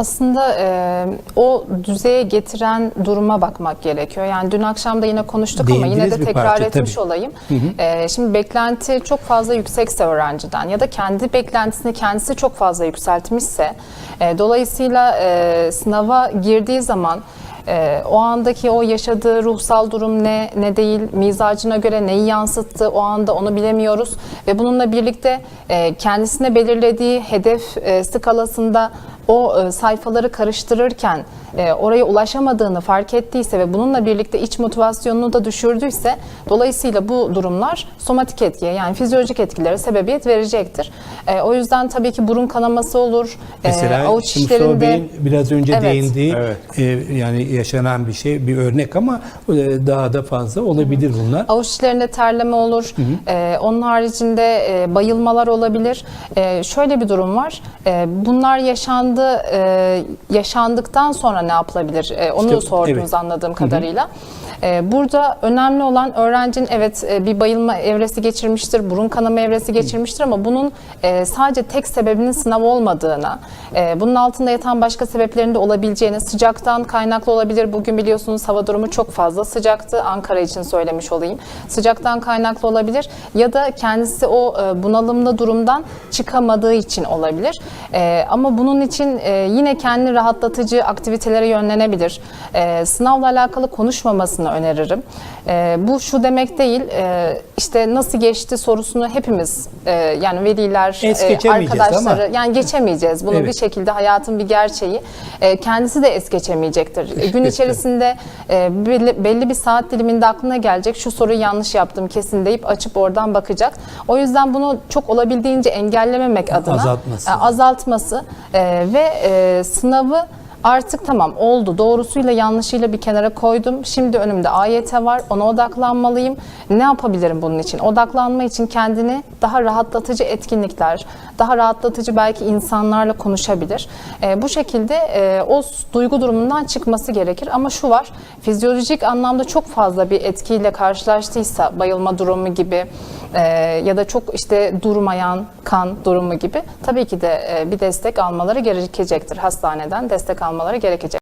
Aslında e, o düzeye getiren duruma bakmak gerekiyor. Yani dün akşam da yine konuştuk ama yine de tekrar parça, etmiş tabii. olayım. E, şimdi beklenti çok fazla yüksekse öğrenciden ya da kendi beklentisini kendisi çok fazla yükseltmişse e, dolayısıyla e, sınava girdiği zaman e, o andaki o yaşadığı ruhsal durum ne ne değil, mizacına göre neyi yansıttı o anda onu bilemiyoruz ve bununla birlikte e, kendisine belirlediği hedef e, skalasında o e, sayfaları karıştırırken e, oraya ulaşamadığını fark ettiyse ve bununla birlikte iç motivasyonunu da düşürdüyse dolayısıyla bu durumlar somatik etkiye yani fizyolojik etkilere sebebiyet verecektir. E, o yüzden tabii ki burun kanaması olur, e, Mesela avuç şimdi Mustafa içlerinde Bey'in biraz önce Evet. değindiği Evet. e, yani yaşanan bir şey, bir örnek ama e, daha da fazla olabilir bunlar. Avuç içlerinde terleme olur. Ee, onun haricinde e, bayılmalar olabilir. Şöyle bir durum var. Bunlar yaşandı, e, yaşandıktan sonra ne yapılabilir? Ee, onu İşte, sordunuz evet. anladığım kadarıyla. Ee, burada önemli olan öğrencinin evet e, bir bayılma evresi geçirmiştir, burun kanama evresi geçirmiştir ama bunun e, sadece tek sebebinin sınav olmadığına, e, bunun altında yatan başka sebeplerin de olabileceğini, sıcaktan kaynaklı olabilir. Bugün biliyorsunuz hava durumu çok fazla sıcaktı. Ankara için söylemiş olayım. Sıcaktan kaynaklı olabilir ya da kendisi o e, bunalımlı durumdan çıkamadığı için olabilir. E, ama bunun için e, yine kendini rahatlatıcı aktivitelere yönlenebilir. E, sınavla alakalı konuşmamasını öneririm. E, bu şu demek değil, e, işte nasıl geçti sorusunu hepimiz e, yani veliler, e, arkadaşları ama- yani geçemeyeceğiz. Bunu Evet. bir şekilde hayatın bir gerçeği. E, kendisi de es geçemeyecektir. E, gün içerisinde e, belli, belli bir saat diliminde aklına gelecek şu soruyu yanlış yaptım kesin deyip açıp oradan bakacak. O yüzden bunu çok olabildiğince engellememek adına Azaltması. e, azaltması e, ve e, sınavı Artık tamam oldu doğrusuyla yanlışıyla bir kenara koydum. Şimdi önümde AYT var ona odaklanmalıyım. Ne yapabilirim bunun için? Odaklanma için kendini daha rahatlatıcı etkinlikler, daha rahatlatıcı belki insanlarla konuşabilir. E, bu şekilde e, o duygu durumundan çıkması gerekir. Ama şu var fizyolojik anlamda çok fazla bir etkiyle karşılaştıysa bayılma durumu gibi e, ya da çok işte durmayan kan durumu gibi tabii ki de e, bir destek almaları gerekecektir. Hastaneden destek almaları gerekecek.